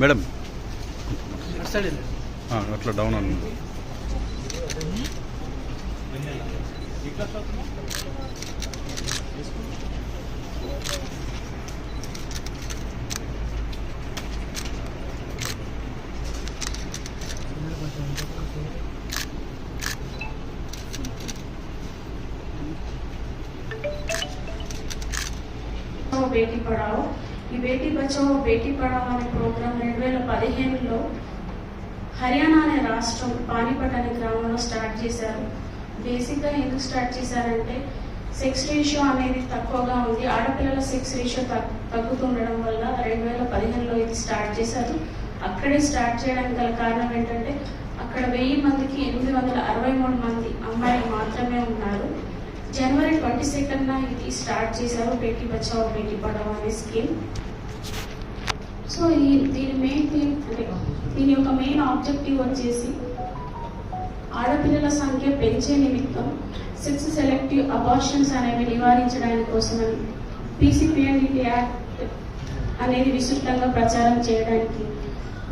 Madam. అట్లా down అన్న. ఇట్లా బచావో బేటీ పడావో. ఈ బేటీ బచావో బేటీ పడావో అనే ప్రోగ్రాం రెండు వేల పదిహేనులో హర్యానా అనే రాష్ట్రం పానీపట్ అనే గ్రామంలో స్టార్ట్ చేశారు. బేసిక్గా ఎందుకు స్టార్ట్ చేశారంటే సెక్స్ రేషియో అనేది తక్కువగా ఉంది. ఆడపిల్లల సెక్స్ రేషియో తగ్గుతుండడం వల్ల రెండు వేల పదిహేనులో ఇది స్టార్ట్ చేశారు. అక్కడే స్టార్ట్ చేయడానికి గల కారణం ఏంటంటే అక్కడ వెయ్యి మందికి ఎనిమిది వందల అరవై మూడు మంది అమ్మాయిలు మాత్రమే ఉన్నారు. జనవరి ట్వంటీ సెకండ్న ఇది స్టార్ట్ చేశారు బేటీ బచావో బేటీ పడావో అనే స్కీమ్ సో ఈ దీని మెయిన్ థీమ్ అంటే దీని యొక్క మెయిన్ ఆబ్జెక్టివ్ వచ్చేసి ఆడపిల్లల సంఖ్య పెంచే నిమిత్తం సెక్స్ సెలెక్టివ్ అబార్షన్స్ అనేవి నివారించడానికి కోసమని పీసీపీఎన్డిటీ యాక్ట్ అనేది విస్తృతంగా ప్రచారం చేయడానికి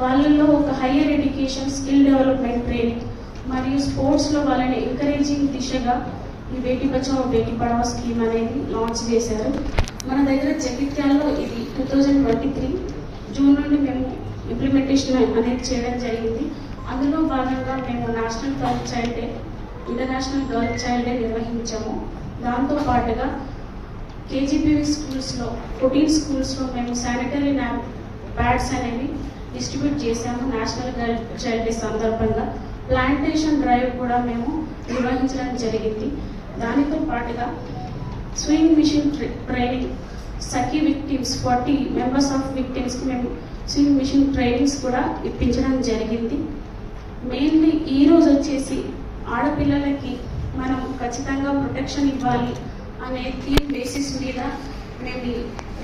వాళ్ళల్లో ఒక higher education skill development training మరియు స్పోర్ట్స్లో వాళ్ళని ఎంకరేజింగ్ దిశగా ఈ బేటీ బచావో బేటీ పడావో స్కీమ్ అనేది లాంచ్ చేశారు. మన దగ్గర జగిత్యాల్లో ఇది two thousand twenty three June నుండి మేము ఇంప్లిమెంటేషన్ అనేది చేయడం జరిగింది. అందులో భాగంగా మేము national girl child day international girl child day నిర్వహించాము. దాంతో పాటుగా కేజీపీవీ స్కూల్స్లో ఫోర్టీన్ స్కూల్స్లో మేము శానిటరీ న్యాప్ ప్యాడ్స్ అనేవి డిస్ట్రిబ్యూట్ చేశాము నేషనల్ గర్ల్ చైల్డ్ డే సందర్భంగా. ప్లాంటేషన్ డ్రైవ్ కూడా మేము నిర్వహించడం జరిగింది. దానితో పాటుగా sewing machine training Sakhi victims forty members of విక్టిమ్స్కి మేము స్వింగ్ మిషన్ ట్రైనింగ్స్ కూడా ఇప్పించడం జరిగింది. మెయిన్లీ ఈ రోజు వచ్చేసి ఆడపిల్లలకి మనం ఖచ్చితంగా ప్రొటెక్షన్ ఇవ్వాలి అనే థీమ్ బేసిస్ మీద మేము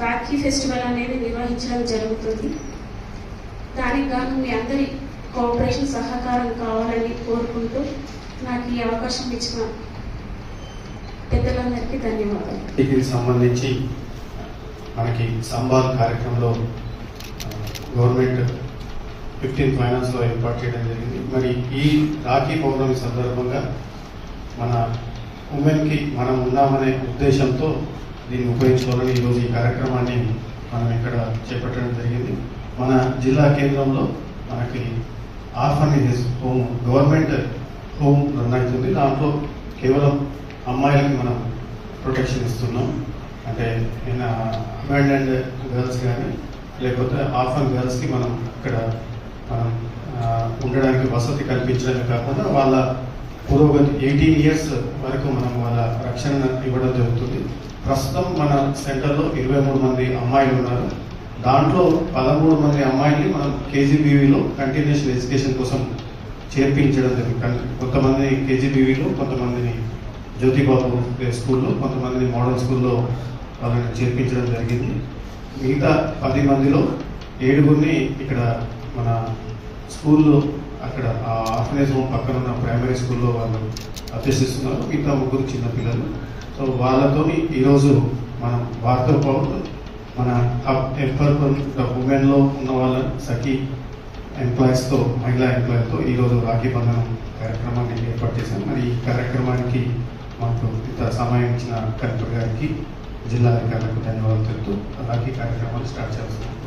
రాఖీ ఫెస్టివల్ అనేది నిర్వహించడం జరుగుతుంది. దానికి గాను మీ అందరి కోఆపరేషన్ సహకారం కావాలని కోరుకుంటూ నాకు ఈ అవకాశం ఇచ్చిన పెద్దలందరికీ ధన్యవాదాలు. దీనికి సంబంధించి మనకి సంబాద్ కార్యక్రమంలో గవర్నమెంట్ ఫిఫ్టీన్ ఫైనాన్స్లో ఏర్పాటు చేయడం జరిగింది. మరి ఈ రాఖీ పౌర్ణమి సందర్భంగా మన ఉమెన్కి మనం ఉన్నామనే ఉద్దేశంతో దీన్ని ఉపయోగించుకోవాలని ఈరోజు ఈ కార్యక్రమాన్ని మనం ఇక్కడ చేపట్టడం జరిగింది. మన జిల్లా కేంద్రంలో మనకి orphanages home government home run అవుతుంది. దాంట్లో కేవలం అమ్మాయిలకి మనం ప్రొటెక్షన్ ఇస్తున్నాం. అంటే అబాండెండ్ గర్ల్స్ కానీ లేకపోతే ఆఫన్ గర్ల్స్కి మనం ఇక్కడ మనం ఉండడానికి వసతి కల్పించడమే కాకుండా వాళ్ళ పురోగతి ఎయిటీన్ ఇయర్స్ వరకు మనం వాళ్ళ రక్షణ ఇవ్వడం జరుగుతుంది. ప్రస్తుతం మన సెంటర్లో ఇరవై మూడు మంది అమ్మాయిలు ఉన్నారు. దాంట్లో పదమూడు మంది అమ్మాయిల్ని మనం కేజీబీవీలో కంటిన్యూషన్ ఎడ్యుకేషన్ కోసం చేర్పించడం జరిగింది కొంతమంది కేజీబీవీలో కొంతమందిని జ్యోతిబాబు స్కూల్లో కొంతమందిని మోడల్ స్కూల్లో వాళ్ళని చేర్పించడం జరిగింది. మిగతా పది మందిలో ఏడుగురిని ఇక్కడ మన స్కూల్లో అక్కడ ఆ ఆర్ఫనేజ్ హోమ్ పక్కన ఉన్న ప్రైమరీ స్కూల్లో వాళ్ళు అభ్యసిస్తున్నారు. మిగతా ముగ్గురు చిన్నపిల్లలు సో వాళ్ళతో ఈరోజు మనం వారితో పాటు మన హబ్ ఉమెన్లో ఉన్న వాళ్ళ సఖీ ఎంప్లాయీస్తో మహిళా ఎంప్లాయీతో ఈరోజు రాఖీ బంధనం కార్యక్రమాన్ని ఏర్పాటు చేశాం. మరి ఈ కార్యక్రమానికి సమయం ఇచ్చిన కలెక్టర్ గారికి జిల్లా అధికారులకు ధన్యవాదాలు తెలుపుతూ అలాగే కార్యక్రమాలు స్టార్ట్ చేస్తున్నాం